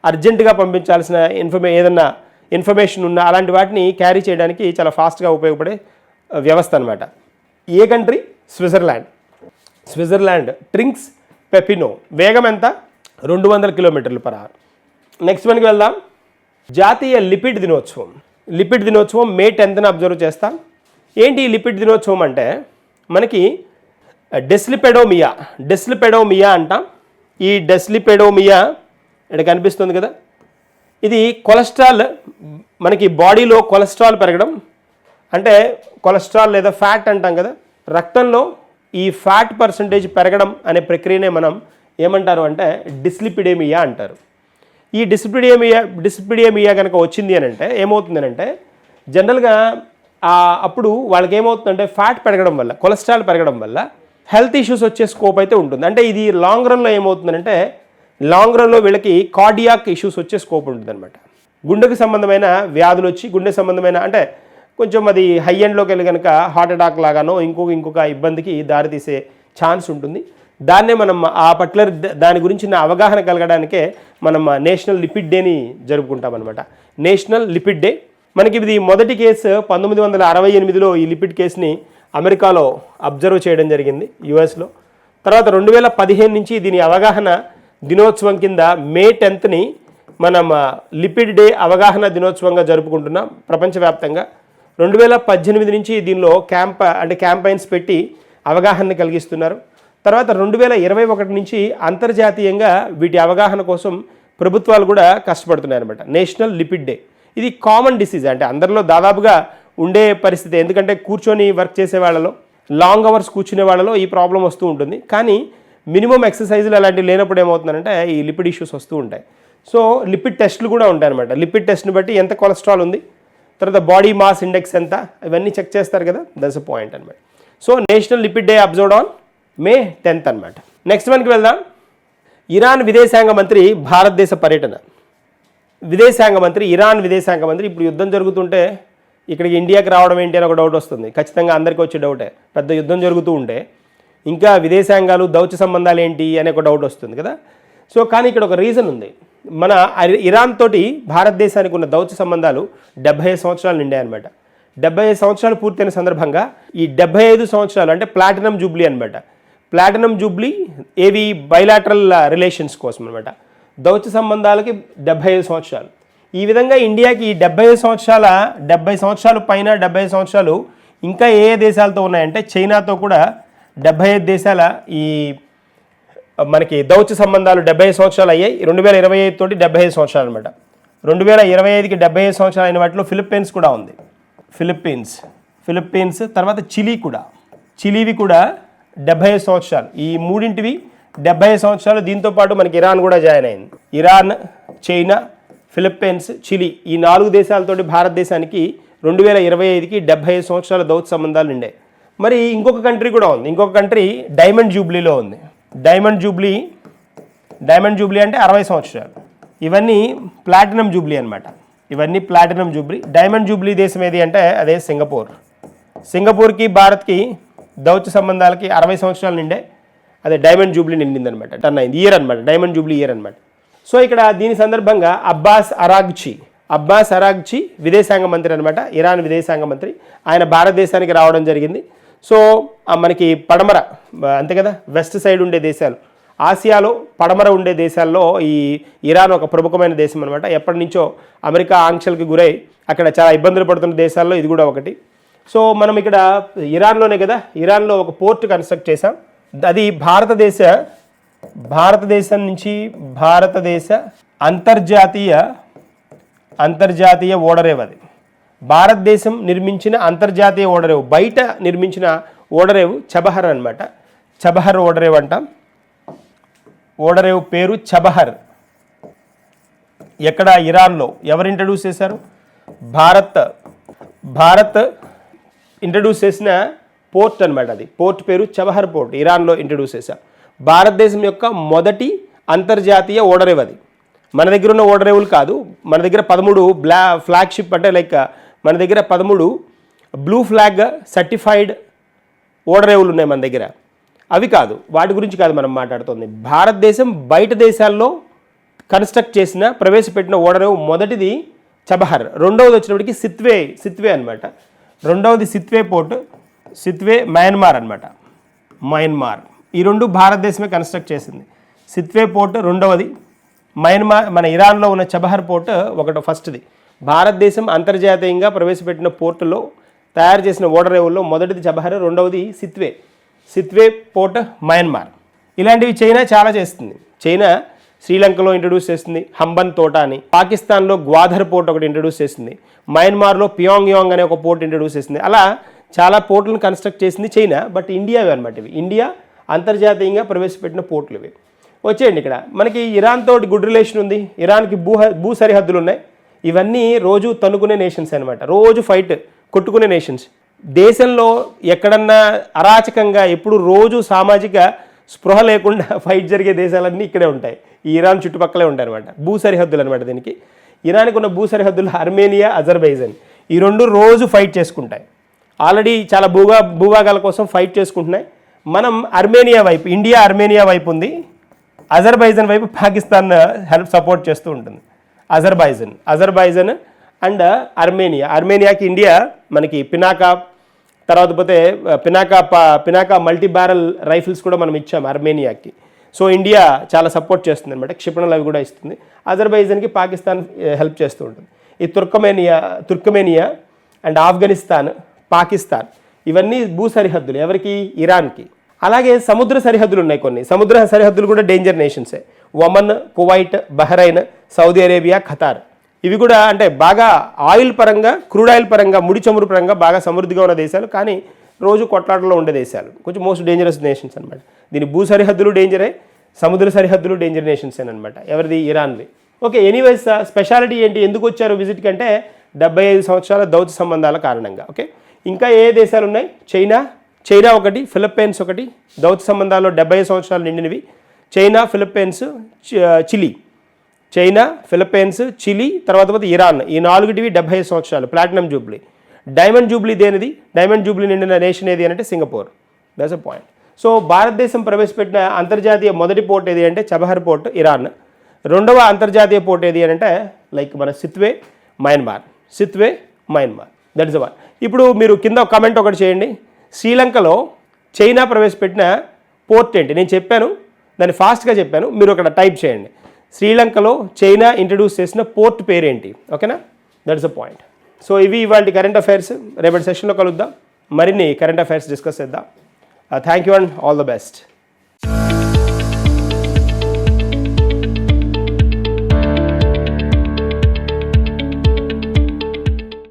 S1: అర్జెంటుగా పంపించాల్సిన ఇన్ఫర్మే ఏదన్నా ఇన్ఫర్మేషన్ ఉన్న అలాంటి వాటిని క్యారీ చేయడానికి చాలా ఫాస్ట్గా ఉపయోగపడే వ్యవస్థ అనమాట ఏ కంట్రీ? స్విట్జర్లాండ్. స్విట్జర్లాండ్ ట్రింక్స్ పెపినో. వేగం ఎంత? రెండు వందల కిలోమీటర్లు పర్ అవర్. నెక్స్ట్ వన్కి వెళ్దాం. జాతీయ లిపిడ్ దినోత్సవం. లిపిడ్ దినోత్సవం మే టెన్త్న అబ్జర్వ్ చేస్తాం. ఏంటి ఈ లిపిడ్ దినోత్సవం అంటే? మనకి డెస్లిపెడోమియా డెస్లిపెడోమియా అంటాం. ఈ డెస్లిపెడోమియా ఇక్కడ కనిపిస్తుంది కదా? ఇది కొలెస్ట్రాల్ మనకి బాడీలో కొలెస్ట్రాల్ పెరగడం. అంటే కొలెస్ట్రాల్ లేదా ఫ్యాట్ అంటాం కదా? రక్తంలో ఈ ఫ్యాట్ పర్సంటేజ్ పెరగడం అనే ప్రక్రియనే మనం ఏమంటారు అంటే డిస్లిపిడేమియా అంటారు. ఈ డిస్పిడియమియా డిస్పిడియమియా కనుక వచ్చింది అని అంటే ఏమవుతుంది అంటే జనరల్గా అప్పుడు వాళ్ళకి ఏమవుతుందంటే ఫ్యాట్ పెరగడం వల్ల కొలెస్ట్రాల్ పెరగడం వల్ల హెల్త్ ఇష్యూస్ వచ్చే స్కోప్ అయితే ఉంటుంది. అంటే ఇది లాంగ్ రన్లో ఏమవుతుందంటే లాంగ్ రన్లో వీళ్ళకి కార్డియాక్ ఇష్యూస్ వచ్చే స్కోప్ ఉంటుంది అనమాట గుండెకు సంబంధమైన వ్యాధులు వచ్చి గుండె సంబంధమైన అంటే కొంచెం అది హై ఎండ్లోకి వెళ్ళి కనుక హార్ట్ అటాక్ లాగానో ఇంకొక ఇంకొక ఇబ్బందికి దారితీసే ఛాన్స్ ఉంటుంది. దాన్నే మనం ఆ పర్టికులర్ దాని గురించిన అవగాహన కలగడానికే మనం నేషనల్ లిపిడ్ డేని జరుపుకుంటామన్నమాట. నేషనల్ లిపిడ్ డే మనకి ఇది మొదటి కేసు పంతొమ్మిది వందల అరవై ఎనిమిదిలో ఈ లిపిడ్ కేసుని అమెరికాలో అబ్జర్వ్ చేయడం జరిగింది యుఎస్లో తర్వాత రెండు వేల పదిహేను నుంచి దీని అవగాహన దినోత్సవం కింద మే టెన్త్ని మనం లిపిడ్ డే అవగాహన దినోత్సవంగా జరుపుకుంటున్నాం ప్రపంచవ్యాప్తంగా. రెండు వేల పద్దెనిమిది నుంచి దీనిలో క్యాంప అంటే క్యాంపైన్స్ పెట్టి అవగాహన కలిగిస్తున్నారు. తర్వాత రెండు వేల ఇరవై ఒకటి నుంచి అంతర్జాతీయంగా వీటి అవగాహన కోసం ప్రభుత్వాలు కూడా కష్టపడుతున్నాయి అనమాట నేషనల్ లిపిడ్ డే. ఇది కామన్ డిసీజ్. అంటే అందరిలో దాదాపుగా ఉండే పరిస్థితి. ఎందుకంటే కూర్చొని వర్క్ చేసే వాళ్ళలో లాంగ్ అవర్స్ కూర్చునే వాళ్ళలో ఈ ప్రాబ్లం వస్తూ ఉంటుంది. కానీ మినిమం ఎక్సర్సైజ్లు అలాంటివి లేనప్పుడు ఏమవుతుందంటే ఈ లిపిడ్ ఇష్యూస్ వస్తూ ఉంటాయి. సో లిపిడ్ టెస్ట్లు కూడా ఉంటాయి అనమాట లిపిడ్ టెస్ట్ని బట్టి ఎంత కొలెస్ట్రాల్ ఉంది తర్వాత బాడీ మాస్ ఇండెక్స్ ఎంత ఇవన్నీ చెక్ చేస్తారు కదా. దట్స్ పాయింట్ అనమాట so national lipid day observe on May tenth అనమాట నెక్స్ట్ మనకి వెళ్దాం. ఇరాన్ విదేశాంగ మంత్రి భారతదేశ పర్యటన. విదేశాంగ మంత్రి ఇరాన్ విదేశాంగ మంత్రి ఇప్పుడు యుద్ధం జరుగుతుంటే ఇక్కడికి ఇండియాకి రావడం ఏంటి అని ఒక డౌట్ వస్తుంది. ఖచ్చితంగా అందరికీ వచ్చే డౌటే పెద్ద యుద్ధం జరుగుతూ ఉంటే ఇంకా విదేశాంగాలు దౌత్య సంబంధాలు ఏంటి అనే ఒక డౌట్ వస్తుంది కదా. సో కానీ ఇక్కడ ఒక రీజన్ ఉంది. మన ఇరాన్ తోటి భారతదేశానికి ఉన్న దౌత్య సంబంధాలు డెబ్బై ఐదు సంవత్సరాలు నిండాయన్నమాట డెబ్బై ఐదు సంవత్సరాలు పూర్తయిన సందర్భంగా ఈ డెబ్బై ఐదు సంవత్సరాలు అంటే ప్లాటినం జూబ్లీ అనమాట ప్లాటినం జూబ్లీ ఏవి బైలాటరల్ రిలేషన్స్ కోసం అనమాట దౌత్య సంబంధాలకి డెబ్బై ఐదు సంవత్సరాలు. ఈ విధంగా ఇండియాకి డెబ్బై ఐదు సంవత్సరాల డెబ్బై సంవత్సరాలు పైన డెబ్బై ఐదు సంవత్సరాలు ఇంకా ఏ ఏ దేశాలతో ఉన్నాయంటే చైనాతో కూడా డెబ్బై ఐదు దేశాల ఈ మనకి దౌత్య సంబంధాలు డెబ్బై ఐదు సంవత్సరాలు అయ్యాయి. రెండు వేల ఇరవై ఐదు తోటి డెబ్బై ఐదు సంవత్సరాలు అనమాట రెండు వేల ఇరవై ఐదుకి డెబ్బై ఐదు సంవత్సరాలు అయిన వాటిలో ఫిలిప్పీన్స్ కూడా ఉంది. ఫిలిప్పీన్స్ ఫిలిప్పీన్స్ తర్వాత చిలీ కూడా. చిలీవి కూడా డెబ్బై ఐదు సంవత్సరాలు. ఈ మూడింటివి డెబ్బై ఐదు సంవత్సరాలు. దీంతో పాటు మనకి ఇరాన్ కూడా జాయిన్ అయింది. ఇరాన్ చైనా ఫిలిప్పీన్స్ చిలీ ఈ నాలుగు దేశాలతోటి భారతదేశానికి రెండు వేల ఇరవై ఐదుకి డెబ్బై ఐదు సంవత్సరాల దౌత్య సంబంధాలు ఉండే మరి ఇంకొక కంట్రీ కూడా ఉంది. ఇంకొక కంట్రీ డైమండ్ జూబ్లీలో ఉంది. డైమండ్ జూబ్లీ డైమండ్ జూబ్లీ అంటే అరవై సంవత్సరాలు. ఇవన్నీ ప్లాటినం జూబ్లీ అనమాట ఇవన్నీ ప్లాటినం జూబ్లీ డైమండ్ జూబ్లీ దేశం ఏది అంటే అదే సింగపూర్ సింగపూర్కి భారత్కి దౌత్య సంబంధాలకి అరవై సంవత్సరాలు నిండే అదే డైమండ్ జూబ్లీ నిండింది అనమాట టర్న్ అయింది. ఇయర్ అనమాట డైమండ్ జూబ్లీ ఇయర్ అనమాట సో ఇక్కడ దీని సందర్భంగా అబ్బాస్ అరాగ్చి అబ్బాస్ అరాగ్చి విదేశాంగ మంత్రి అనమాట ఇరాన్ విదేశాంగ మంత్రి. ఆయన భారతదేశానికి రావడం జరిగింది. సో మనకి పడమర అంతే కదా? వెస్ట్ సైడ్ ఉండే దేశాలు. ఆసియాలో పడమర ఉండే దేశాల్లో ఈ ఇరాన్ ఒక ప్రముఖమైన దేశం అనమాట ఎప్పటి నుంచో అమెరికా ఆంక్షలకు గురై అక్కడ చాలా ఇబ్బందులు పడుతున్న దేశాల్లో ఇది కూడా ఒకటి. సో మనం ఇక్కడ ఇరాన్లోనే కదా? ఇరాన్లో ఒక పోర్ట్ కన్స్ట్రక్ట్ చేసాం అది భారతదేశ భారతదేశం నుంచి భారతదేశ అంతర్జాతీయ అంతర్జాతీయ ఓడరేవది అది. భారతదేశం నిర్మించిన అంతర్జాతీయ ఓడరేవు బయట నిర్మించిన ఓడరేవు చబహర్ అనమాట చబహర్ ఓడరేవు అంటాం. ఓడరేవు పేరు చబహర్. ఎక్కడ? ఇరాన్లో. ఎవరు ఇంట్రడ్యూస్ చేశారు? భారత్. భారత్ ఇంట్రడ్యూస్ చేసిన పోర్ట్ అనమాట అది. పోర్ట్ పేరు చబహర్ పోర్ట్. ఇరాన్లో ఇంట్రడ్యూస్ చేశారు భారతదేశం యొక్క మొదటి అంతర్జాతీయ ఓడరేవు అది. మన దగ్గర ఉన్న ఓడరేవులు కాదు. మన దగ్గర పదమూడు బ్లా ఫ్లాగ్షిప్ అంటే లైక్ మన దగ్గర పదమూడు బ్లూ ఫ్లాగ్ సర్టిఫైడ్ ఓడరేవులు ఉన్నాయి మన దగ్గర. అవి కాదు వాటి గురించి కాదు మనం మాట్లాడుతుంది. భారతదేశం బయట దేశాల్లో కన్స్ట్రక్ట్ చేసిన ప్రవేశపెట్టిన ఓడరేవు మొదటిది చబహర్ రెండవది వచ్చినప్పటికి సిత్వే సిత్వే అనమాట రెండవది సిత్వే పోర్ట్ సిత్వే మయన్మార్ అనమాట మయన్మార్. ఈ రెండు భారతదేశమే కన్స్ట్రక్ట్ చేసింది. సిత్వే పోర్ట్ రెండవది మయన్మార్ మన ఇరాన్లో ఉన్న చబహర్ పోర్ట్ ఒకటో ఫస్ట్ది భారతదేశం అంతర్జాతీయంగా ప్రవేశపెట్టిన పోర్టులో తయారు చేసిన ఓడరేవుల్లో మొదటిది చబహర్ రెండవది సిత్వే. Sittwe port Myanmar. ఇలాంటివి చైనా చాలా చేస్తుంది. చైనా శ్రీలంకలో ఇంట్రడ్యూస్ చేస్తుంది హంబన్ తోట అని. పాకిస్తాన్లో గ్వాధర్ పోర్ట్ ఒకటి ఇంట్రడ్యూస్ చేసింది మయన్మార్లో పియాంగ్ యాంగ్ అనే ఒక పోర్ట్ ఇంట్రడ్యూస్ చేసింది అలా చాలా పోర్టులను కన్స్ట్రక్ట్ చేసింది చైనా బట్ ఇండియా అనమాట ఇవి. ఇండియా అంతర్జాతీయంగా ప్రవేశపెట్టిన పోర్టులు ఇవి. వచ్చేయండి ఇక్కడ. మనకి ఇరాన్ తోటి గుడ్ రిలేషన్ ఉంది. ఇరాన్కి భూ భూ సరిహద్దులు ఉన్నాయి. ఇవన్నీ రోజు తనుకునే నేషన్స్ అనమాట రోజు ఫైట్ కొట్టుకునే నేషన్స్. దేశంలో ఎక్కడన్నా అరాచకంగా ఎప్పుడు రోజు సామాజిక స్పృహ లేకుండా (laughs) ఫైట్ జరిగే దేశాలన్నీ ఇక్కడే ఉంటాయి. ఈ ఇరాన్ చుట్టుపక్కలే ఉంటాయి అనమాట భూ సరిహద్దులు అనమాట దీనికి. ఇరాన్కి ఉన్న భూ సరిహద్దులు అర్మేనియా అజర్బైజన్. ఈ రెండు రోజు ఫైట్ చేసుకుంటాయి. ఆల్రెడీ చాలా భూగా భూభాగాల కోసం ఫైట్ చేసుకుంటున్నాయి. మనం అర్మేనియా వైపు ఇండియా అర్మేనియా వైపు ఉంది. అజర్బైజన్ వైపు పాకిస్తాన్ హెల్ప్ సపోర్ట్ చేస్తూ ఉంటుంది. Azerbaijan Azerbaijan and Armenia. అర్మేనియాకి India మనకి పినాకా తర్వాత పోతే పినాకా ప- పినాకా మల్టీ బ్యారల్ రైఫిల్స్ కూడా మనం ఇచ్చాం అర్మేనియాకి. సో ఇండియా చాలా సపోర్ట్ చేస్తుంది అనమాట క్షిపణులు అవి కూడా ఇస్తుంది. అజర్బైజాన్కి పాకిస్తాన్ హెల్ప్ చేస్తూ ఉంటుంది. ఈ Turkmenia Turkmenia and Afghanistan Pakistan ఇవన్నీ భూ సరిహద్దులు ఎవరికి? ఇరాన్కి. అలాగే సముద్ర సరిహద్దులు ఉన్నాయి కొన్ని. సముద్ర సరిహద్దులు కూడా danger నేషన్సే. Oman Kuwait Bahrain Saudi Arabia Qatar. ఇవి కూడా అంటే బాగా ఆయిల్ పరంగా క్రూడ్ ఆయిల్ పరంగా ముడి చమురు పరంగా బాగా సమృద్ధిగా ఉన్న దేశాలు కానీ రోజు కొట్లాటలో ఉండే దేశాలు. కొంచెం మోస్ట్ డేంజరస్ నేషన్స్ అనమాట దీని భూ సరిహద్దులు డేంజరే సముద్ర సరిహద్దులు డేంజర్ నేషన్స్ అనమాట ఎవరిది? ఇరాన్వి ఓకే ఎనీవేస్ స్పెషాలిటీ ఏంటి? ఎందుకు వచ్చారు విజిట్ కంటే డెబ్బై ఐదు సంవత్సరాల దౌత్య సంబంధాల కారణంగా. ఓకే ఇంకా ఏ దేశాలు ఉన్నాయి చైనా. చైనా ఒకటి ఫిలిప్పైన్స్ ఒకటి. దౌత్య సంబంధాల్లో డెబ్బై సంవత్సరాలు నిండినవి. China Philippines Chile. China Philippines Chile తర్వాత తర్వాత ఇరాన్. ఈ నాలుగుటివి డెబ్బై సంవత్సరాలు ప్లాటినం జూబ్లీ. డైమండ్ జూబ్లీ దేనిది? డైమండ్ జూబ్లీ నిండిన నేషన్ ఏది అంటే Singapore. That's a point so భారతదేశం ప్రవేశపెట్టిన అంతర్జాతీయ మొదటి పోర్ట్ ఏది అంటే చబహర్ పోర్ట్ ఇరాన్. రెండవ అంతర్జాతీయ పోర్ట్ ఏది అంటే లైక్ మన Sittwe Myanmar. Sittwe Myanmar. That is one ఇప్పుడు మీరు కింద ఒక కమెంట్ ఒకటి చేయండి. శ్రీలంకలో చైనా ప్రవేశపెట్టిన పోర్ట్ ఏంటి? నేను చెప్పాను దాన్ని ఫాస్ట్గా చెప్పాను. మీరు అక్కడ టైప్ చేయండి. శ్రీలంకలో చైనా ఇంట్రడ్యూస్ చేసిన పోర్ట్ పేరేంటి? ఓకేనా? దట్స్ అ పాయింట్ సో ఇవి ఇవాళ కరెంట్ అఫైర్స్ రేపటి సెషన్లో కలుద్దాం. మరిన్ని కరెంట్ అఫైర్స్ డిస్కస్ చేద్దాం. Thank you and all the best